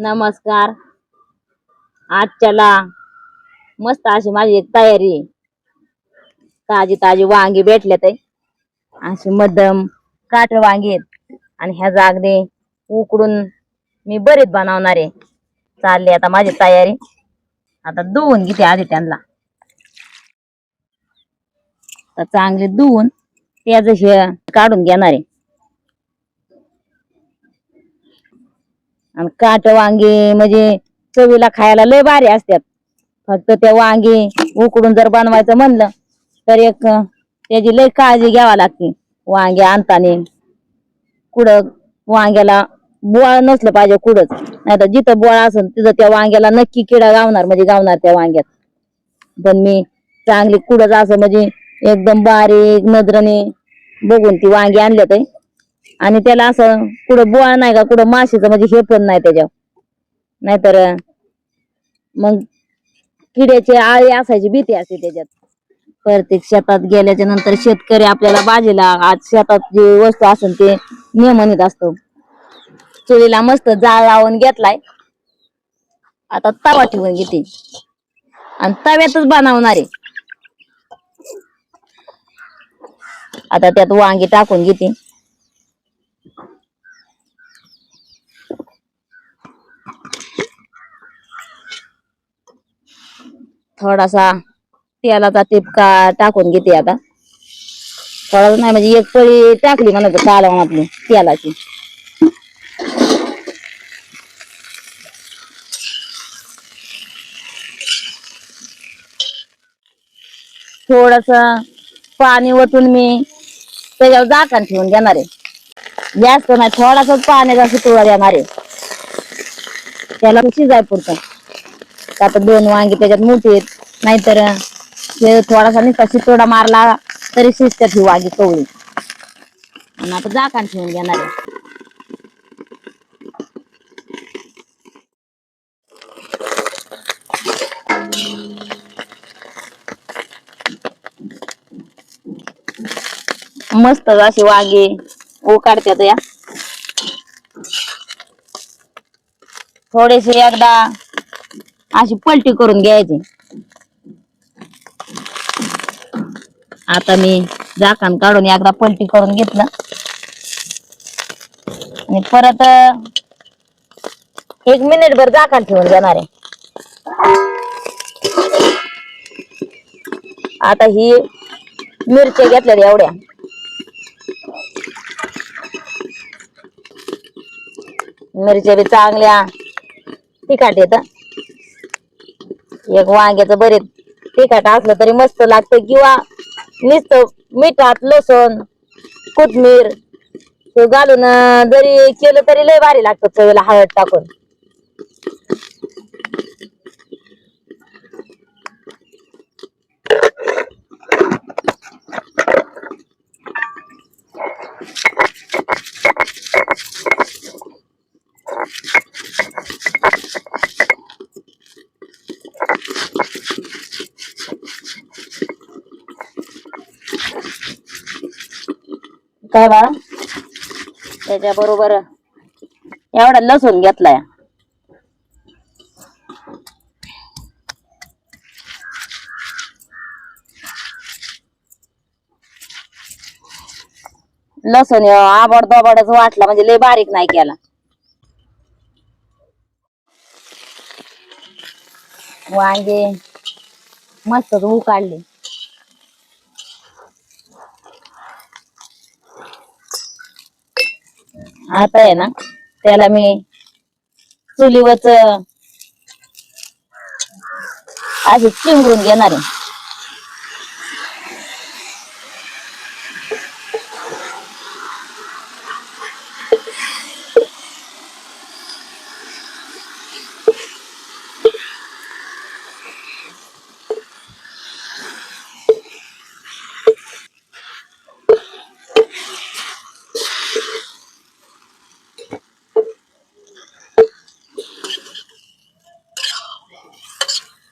नमस्कार. आजच्याला मस्त अशी माझी एक तयारी. ताजी ताजी वांगी भेटले ते अशी मध्यम काट वांगी आहेत. आणि ह्या जागने उकडून मी बरीच बनवणार आहे. चालली आता माझी तयारी. आता धुवून घेते आधी त्यांना. तर चांगले धुवून त्याच हे काढून घेणार आहे. आणि काट वांगी म्हणजे चवीला खायला लय भारी असतात फक्त त्या वांगी उकडून जर बनवायचं म्हणलं तर एक त्याची लय काळजी घ्यावी लागते. वांगे आणताना कुठं वांग्याला बोळ नसलं पाहिजे कुडच नाही तर जिथं बोळ असेल तिथं त्या वांग्याला नक्की किडा गावणार म्हणजे गावणार त्या वांग्यात. पण मी चांगली कुडच असं म्हणजे एकदम बारीक नजरेने बघून ती वांगी आणल्यात आहे. आणि त्याला असं कुठं बोळा नाही का कुठं माशीचं म्हणजे हे पण नाही त्याच्यावर. नाहीतर मग किड्याची आळी असायची भीती असते त्याच्यात. प्रत्येक शेतात गेल्याच्यानंतर शेतकरी आपल्याला बाजीला आज शेतात जे वस्तू असेल ते नियमनित असतो. चुलीला मस्त जाळ लावून घेतलाय. आता तवा ठेवून घेते. आणि तव्यातच बनवणार आहे. आता त्यात वांगी टाकून घेते. थोडासा तेलाचा टिपका टाकून घेते आता. थोडासा नाही म्हणजे एक पळी टाकली म्हणत कालवण आपली तेलाची. थोडस पाणी ओतून मी त्याच्यावर झाकण ठेवून घेणार आहे. जास्त नाही थोडासा पाण्याचा सुटवा देणार आहे. त्याला शिजाय पुरतं का आता दोन वांगे त्याच्यात मोठी नाहीतर हे थोडासा नुसता शितोडा मारला तरी शिजतात ही वांगी कवळी आणि आता जाकान ठेवून घेणार आहे. मस्त अशी वांगी उकाडतात या. थोडेसे एकदा अशी पलटी करून घ्यायची. आता मी झाकण काढून एकदा पलटी करून घेतलं. आणि परत एक मिनिट भर झाकण ठेवून जाणार आहे. आता ही मिरच्या घेतल्या एवढ्या. मिरच्या बी चांगल्या. तिखट येतं. एक वांग्याचं बरे तिखट असलं तरी मस्त लागतं. किंवा नुसतं मिठात लसूण कोथमीर हे घालून जरी केलं तरी लय भारी लागतं चवीला हळद टाकून. काय त्याच्या बरोबर एवढा लसूण घेतलाय. लसूण आबड दोबडच वाटला म्हणजे लय बारीक नाही केला. वांगे मस्त उकाडले आता आहे ना त्याला मी चुलीवरच अशी चिंगरून घेणार आहे.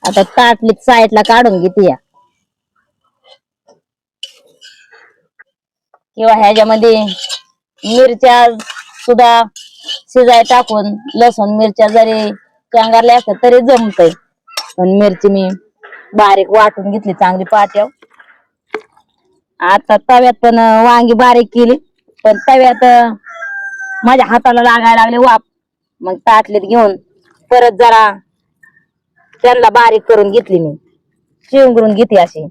आता ताटली साईडला काढून घेते या. किंवा ह्याच्यामध्ये मिरच्या सुद्धा शिजाय टाकून लसूण मिरच्या जरी चांगारल्या असतात तरी जमतय. पण मिरची मी बारीक वाटून घेतली चांगली पाट्याव आता तव्यात पण वांगी बारीक केली पण तव्यात माझ्या हाताला लागायला लागले वाप मग ताटलीत घेऊन परत जरा त्यांना बारीक करून घेतली मी. शिवून घेते अशी.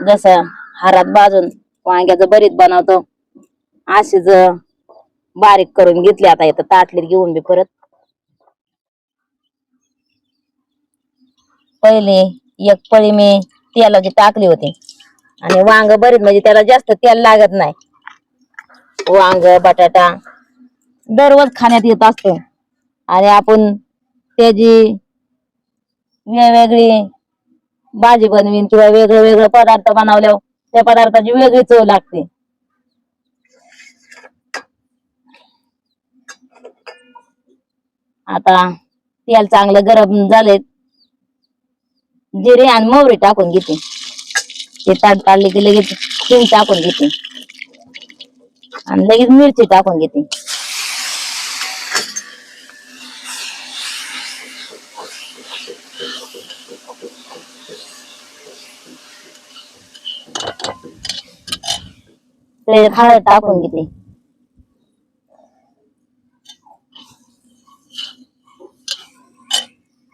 जसं हारात भाजून वांग्याचं बरीत बनवतो अशीच बारीक करून घेतली आता इथं ताटलीत घेऊन बी परत. पहिले एक पळी मी तेलाची टाकली होती. आणि वांग बरीच म्हणजे त्याला जास्त तेल लागत नाही. वांग बटाटा दररोज खाण्यात येत असतो. आणि आपण त्याची वेगवेगळी भाजी बनवीन किंवा वेगळं वेगळं पदार्थ बनवल्यावर त्या पदार्थाची वेगळी चव लागते. आता तेल चांगलं गरम झाले जिरे आणि मोहरी टाकून घेते. ते ताट काढले की लगेच हिंग टाकून घेते. आणि लगेच मिरची टाकून घेते. त्याच्यात हळद टाकून घेते.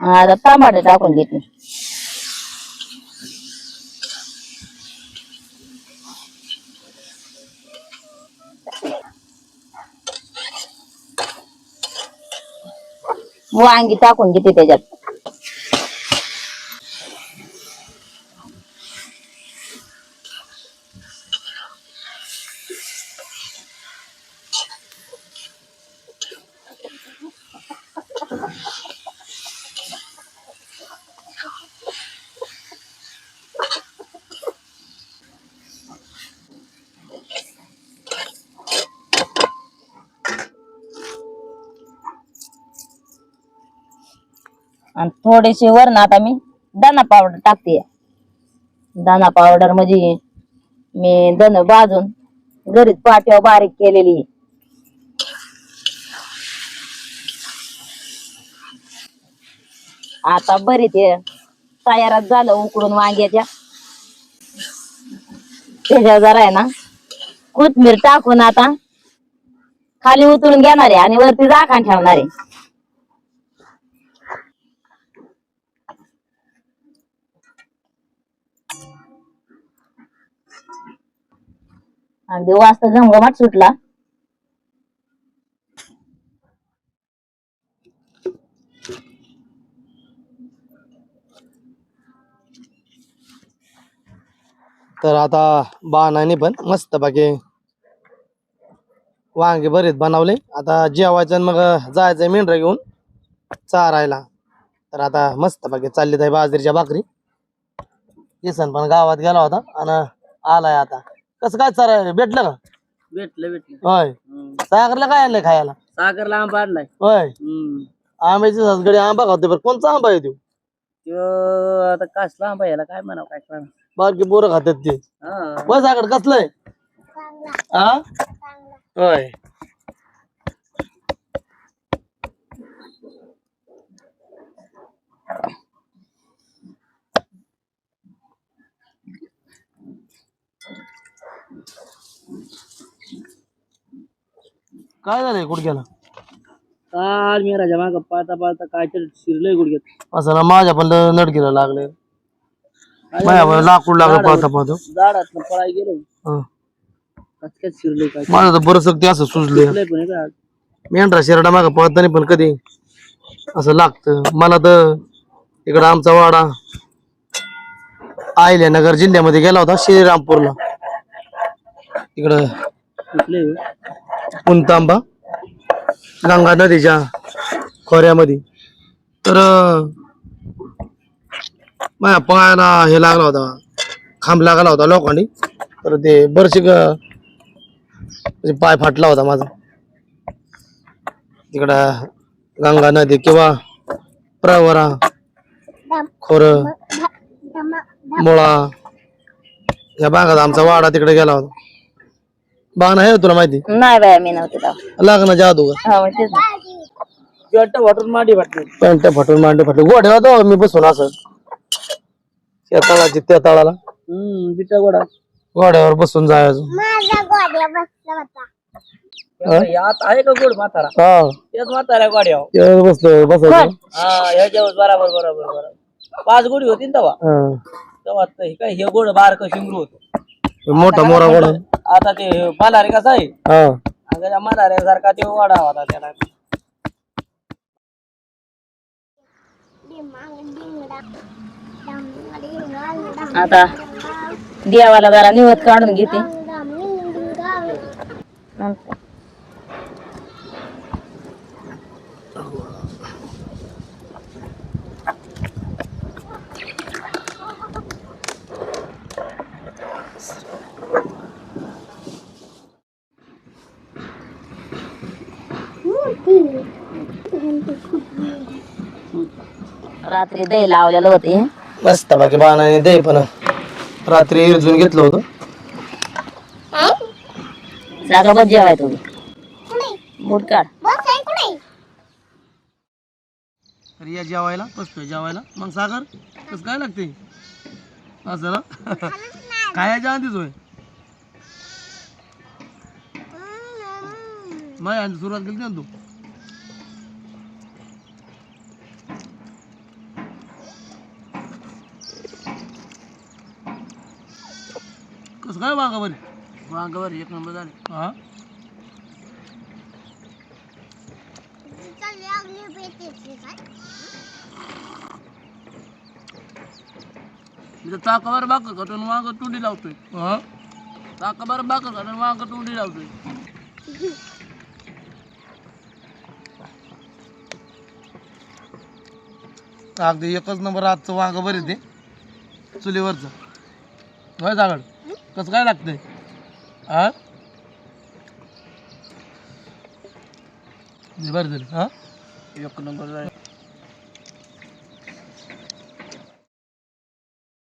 आता टमाटे टाकून घेते. वांगी टाकून घेते त्याच्यात. आणि थोडेसे वरण आता मी दाना पावडर टाकते. दाना पावडर म्हणजे मी दन भाजून घरीच पाट्यावर बारीक केलेली. आता बरी ते तयारच झालं उकडून वांग्याच्या. त्याच्या जरा आहे ना कोथमीर टाकून आता खाली उतरून घेणार आहे आणि वरती झाकण ठेवणार. आणि अगदी वाजता घमघमाट सुटला. तर आता बाणाने पण मस्त बाकी वांगे बरेच बनवले. आता जेवायचं आणि मग जायचं मेंढरा घेऊन चारायला. तर आता मस्त बाकी चालली आहे बाजरीच्या भाकरी. किसन पण गावात गेला होता आणि आलाय आता. कसं काय चाराय भेटलं का? भेटलं भेटलं. होय. सागरला काय आणलंय खायला? सागर लांब आणलाय. होय. आंब्याची ससगडी आंबा खातोय बरं. कोणचा आंबा आहे तो? त्यो आता कसला आंबा याला? काय म्हणावं काय कळणार बाकी पोरं खातात ते. हा. होय सागर कसलंय हा होय. काय झालंय गुडघ्याला? काल मी राजा माग पाहता पाहता काय तरी शिरलंय गुडघ्यात. असं ना माझ्या पण नडकीला लागले माझ्या लाकूड लागलं पाहता पाहता. झाडात पळाय गेलो. कचक्यात शिरलंय काय? माझं तर बरं ते असं सुजले शिरलंय पण हे काय? मेंढरा शेरडा माग पळताना पण कधी असं लागतं. मला तर इकडं आमचा वाडा नगर जिल्ह्यामध्ये गेला होता श्रीरामपूरला. इकडं शिरलंय हो. पुंतांबा गंगा नदीच्या खोऱ्यामध्ये. तर माझ्या पायाला हे लागला होता खांब लागला होता लोखंडी. तर ते बरशी म्हणजे पाय फाटला होता माझा. तिकडं गंगा नदी किंवा प्रवरा खोर मुळा या भागात आमचा वाडा तिकडे गेला होता. बाण आहे तुला माहिती? नाही बाया मी नव्हते तेव्हा. लग्नाच्या अगोदर हो तेच ना. वाटतं वाटून मांडी वाटते पॅन्ट फाटून मांडे होतो मी बसून असं. त्या तळाची त्या तळाला हम्म बिचा गोडा गोड्यावर बसून जायचो. यात आहे का गोड म्हातारा? हा. तेच म्हातारा गोड्या त्यावर बसलो बसायचो हा ह्याच्यावर बरोबर बरोबर बरोबर. पाच गोडी होती ना तेव्हा? हा. तेव्हा हे काय हे गोड बारक शिंगरू होत. मोठा मोरा गोडा आता ते मल्हारी कसा आहे? हा. मल्हाऱ्यासारखा ते वाडा होता त्याला. आता देवाला जरा निवत काढून घेते. रात्री दही लावलेलं होते. मस्त बाकी बाणाने दे पण रात्री इरजून घेतलं होतं. जागा बस जेवाय तुम्ही. बूट काढ. तर या जेवायला बसतोय जेवायला. मग सागर कसं काय लागते? असं ना? खायच्या आधीच होय? माय आधी सुरुवात केली ना तू? कसं काय वागा बरी वांगावर एक नंबर झाले. हा? ताकावर बाकर काढून वांग तुंडी लावतोय. हा? ताकावर बाकर काढून वांग तुंडी लावतोय. अगदी एकच नंबर आजचं वांग बरे ते. चुलीवरचं. होय जागड कसं काय लागतंय? हा? बरं झालं हा? एक नंबर